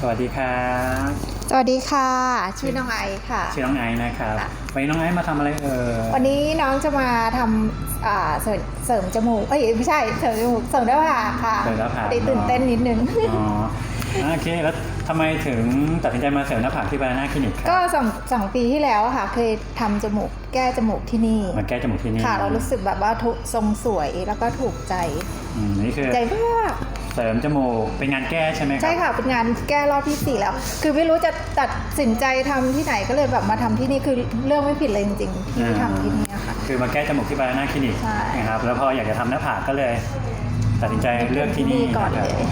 สวัสดีครับสวัสดีค่ะ ชื่อน้องไอซ์ค่ะ ชื่อน้องไอซ์นะครับค่ะ วันนี้น้องไอซ์มาทำอะไรเอ่ยวันนี้น้องจะมาทำอ่าเสริมเสริมจมูกเอ้ยไม่ใช่เสริมจมูกเสริมหน้าผากค่ะเสริมหน้าผากได้ตื่นเต้นนิดนึง อ๋อโอเคแล้วทำไมถึงตัดสินใจมาเสริมหน้าผากที่บานาน่าคลินิกคก็รับสองสองปีที่แล้วอะค่ะ เคยทำจมูกแก้จมูกที่นี่ มาแก้จมูกที่นี่ค่ะ เรารู้สึกแบบว่าทุกทรงสวยแล้วก็ถูกใจ อืมนี่คือใจมาก เสริมจมูกเป็นงานแก้ใช่ไหมครับ ใช่ค่ะ เป็นงานแก้รอบที่สี่แล้ว คือไม่รู้จะตัดสินใจทำที่ไหนก็เลยแบบมาทำที่นี่คือเรื่องไม่ผิดเลยจริงๆ ที่ทำที่นี่อะค่ะ คือมาแก้จมูกที่บานาน่าคลินิกใช่ นะครับแล้วพออยากจะทำหน้าผากก็เลย ตัดสินใจเลือกที่นี่ก่อนนะคเลรับย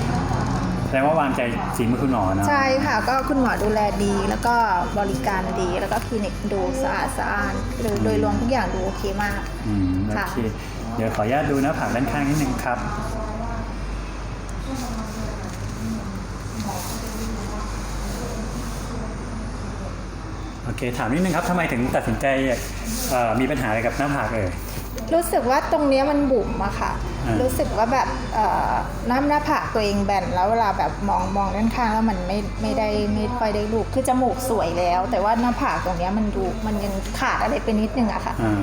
แสดงว่าวางใจสีมือคุณหมอเนาะใช่ค่ะ ก็คุณหมอดูแลดี แล้วก็บริการดี แล้วก็คลินิกดูสะอาดสะอ้านโดยโดยรวมทุกอย่างดูโอเคมาก อืมโอค่ะ เคเดี๋ยวขออนุญาตดูหน้าผากด้านข้างนิดนึงครับ โอเค ถามนิดนึงครับทำไมถึงตัดสินใจเอ่อมีปัญหาอะไรกับหน้าผากเอ่ย รู้สึกว่าตรงเนี้ยมันบุ๋มอะค่ะ อ่ารู้ รู้สึกว่าแบบเอ่อหน้าหน้าผากตัวเองแบนแล้วเวลาแบบมองมองด้านข้างแล้วมันไม่ไม่ได้ไม่ค่อยได้รูปคือจมูกสวยแล้ว แต่ว่าหน้าผากตรงเนี้ยมันดูมันยังขาดอะไรไปนิดนึงอะค่ะ อ่า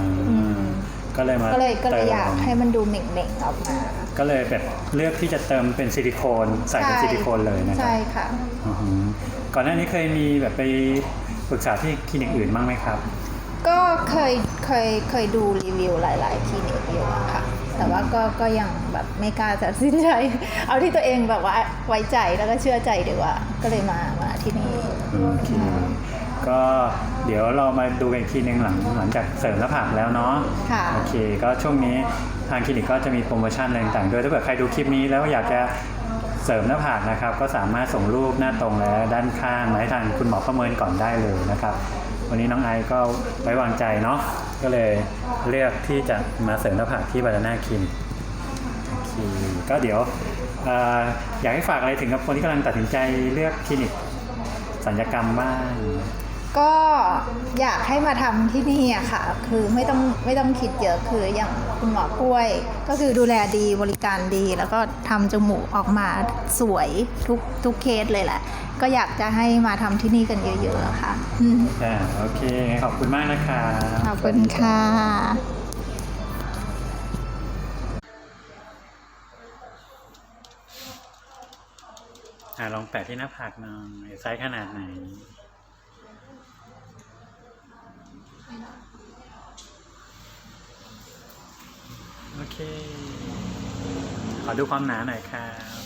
ก็เลยมาก็เลยก็เลยติมอยากให้มันดูเหม่งๆออกมา ก็เลยแบบเลือกที่จะเติมเป็นซิลิโคนใส่เป็นซิลิโคนเลยนะครับใช่ค่ะอือหือก่อนหน้านี้เคยมีแบบไปปรึกษาที่คลินิกอื่นบ้างไหมครับ ก็เคยเคยเคยดูรีวิวหลายๆคลินิกอยู่อะค่ะแต่ว่าก็ก็ยังแบบไม่กล้าตัดสินใจ เอาที่ตัวเองแบบว่าไว้ใจแล้วก็เชื่อใจดีกว่า ก็เลยมามาที่นี่โอเค ก็เดี๋ยวเรามาดูกันอีกทีหนึงหลังหลังจากเสริมหน้าผากแล้วเนาะค่ะ โอเค ก็ช่วงนี้ทางคลินิกก็จะมีโปรโมชั่นอะไรต่างๆด้วยถ้าเกิดใครดูคลิปนี้แล้วอยากจะเสริมหน้าผากนะครับ ก็สามารถส่งรูปหน้าตรงและด้านข้างมาให้ทางคุณหมอประเมินก่อนได้เลยนะครับ วันนี้น้องไอซ์ก็ไว้วางใจเนาะก็เลยเลือกที่จะมาเสริมหน้าผากที่บานาน่าคลินิกโอเคก็เดี๋ยวเอ่ออยากให้ฝากอะไรถึงกับคนที่กำลังตัดสินใจเลือกคลินิก สัญญกรรมบ้างก็อยากให้มาทำที่นี่อะค่ะ คือไม่ต้องไม่ต้องคิดเยอะคืออย่างคุณหมอกล้วย ก็คือดูแลดีบริการดี แล้วก็ทำจมูกออกมาสวยทุกทุกเคสเลยแหละ ก็อยากจะให้มาทำที่นี่กันเยอะๆอะค่ะอืมอ่าโอเคงั้นขอบคุณมากนะคะขอบคุณค่ะ อ่าลองแปะที่หน้าผากหน่อยไซส์ขนาดไหน โอเค ขอดูความหนาหน่อยครับ